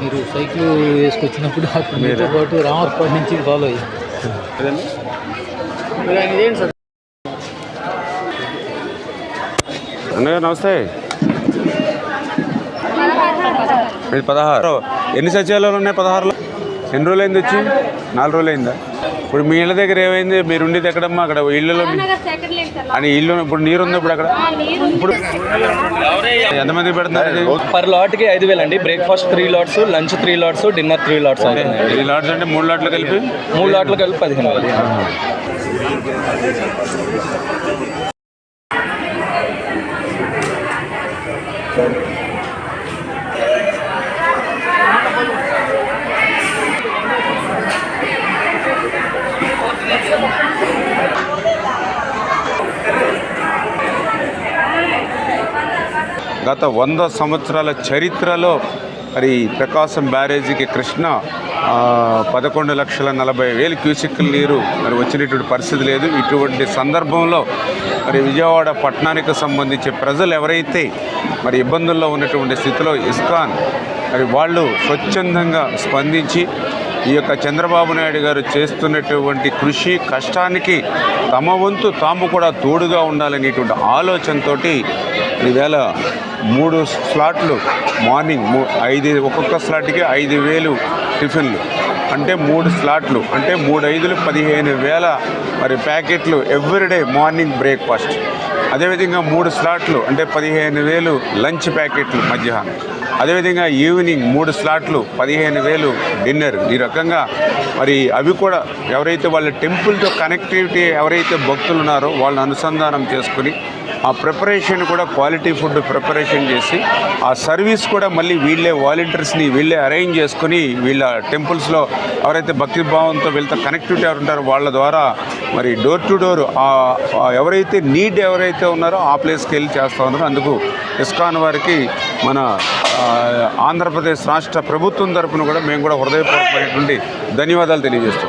మీరు సైకిల్ వేసుకొచ్చినప్పుడు అప్పుడు మీతో పాటు రామర్పాటి నుంచి ఫాలో ఇదేంటి సార్? అన్నగారు నమస్తే. ఇది పదహారు. ఎన్ని సచివాలయాలు ఉన్నాయి పదహారులో? ఎన్ని రోజులు అయింది వచ్చి? నాలుగు రోజులు అయిందా ఇప్పుడు మీ ఇళ్ళ దగ్గర ఏమైంది? మీరు ఉండేది ఎక్కడమ్మా? అక్కడ ఇళ్ళలో అని ఇల్లు ఇప్పుడు నీరు ఉంది ఇప్పుడు అక్కడ ఇప్పుడు ఎంతమంది పెడుతున్నారు? ఇది? పర్ లాట్కి ఐదు వేలు అండి. Breakfast three lots lunch three lots dinner three lots అవుతుంది ఈ లాడ్స్ అంటే మూడు లాట్లు కలిపి? మూడు లాట్లు కలిపి పదిహేను వేలు. గత వంద సంవత్సరాల చరిత్రలో మరి ప్రకాశం బ్యారేజీకి కృష్ణ పదకొండు లక్షల నలభై వేలు క్యూసిక్ల నీరు మరి వచ్చినటువంటి పరిస్థితి లేదు. ఇటువంటి సందర్భంలో మరి విజయవాడ పట్టణానికి సంబంధించి ప్రజలు ఎవరైతే మరి ఇబ్బందుల్లో ఉన్నటువంటి స్థితిలో ఇస్కాన్ మరి వాళ్ళు స్వచ్ఛందంగా స్పందించి ఈ యొక్క చంద్రబాబు నాయుడు గారు చేస్తున్నటువంటి కృషి కష్టానికి తమ వంతు తాము కూడా తోడుగా ఉండాలనేటువంటి ఆలోచనతో ఈవేళ మూడు స్లాట్లు మార్నింగ్ మూ- ఐదు ఒక్కొక్క స్లాట్కి ఐదు వేలు టిఫిన్లు. అంటే మూడు స్లాట్లు అంటే మూడు ఐదులు పదిహేను వేల మరి ప్యాకెట్లు ఎవ్రీడే మార్నింగ్ బ్రేక్ఫాస్ట్. అదేవిధంగా మూడు స్లాట్లు అంటే పదిహేను వేలు లంచ్ ప్యాకెట్లు మధ్యాహ్నం. అదేవిధంగా ఈవినింగ్ మూడు స్లాట్లు పదిహేను వేలు డిన్నర్. ఈ రకంగా మరి అవి కూడా ఎవరైతే వాళ్ళ టెంపుల్తో కనెక్టివిటీ ఎవరైతే భక్తులు ఉన్నారో వాళ్ళని అనుసంధానం చేసుకుని ఆ ప్రిపరేషన్ కూడా క్వాలిటీ ఫుడ్ ప్రిపరేషన్ చేసి ఆ సర్వీస్ కూడా మళ్ళీ వీళ్ళే వాలంటీర్స్ని వీళ్ళే అరేంజ్ చేసుకుని వీళ్ళ టెంపుల్స్లో ఎవరైతే భక్తి భావంతో వీళ్ళతో కనెక్టివిటీ ఎవరు ఉంటారో వాళ్ళ ద్వారా మరి డోర్ టు డోర్ ఎవరైతే నీడ్ ఎవరైతే ఉన్నారో ఆ ప్లేస్కి వెళ్ళి చేస్తూ ఉన్నారో. అందుకు ఇస్కాన్ వారికి మన ఆంధ్రప్రదేశ్ రాష్ట్ర ప్రభుత్వం తరఫున కూడా మేము కూడా హృదయపూర్వకమైనటువంటి ధన్యవాదాలు తెలియజేస్తాం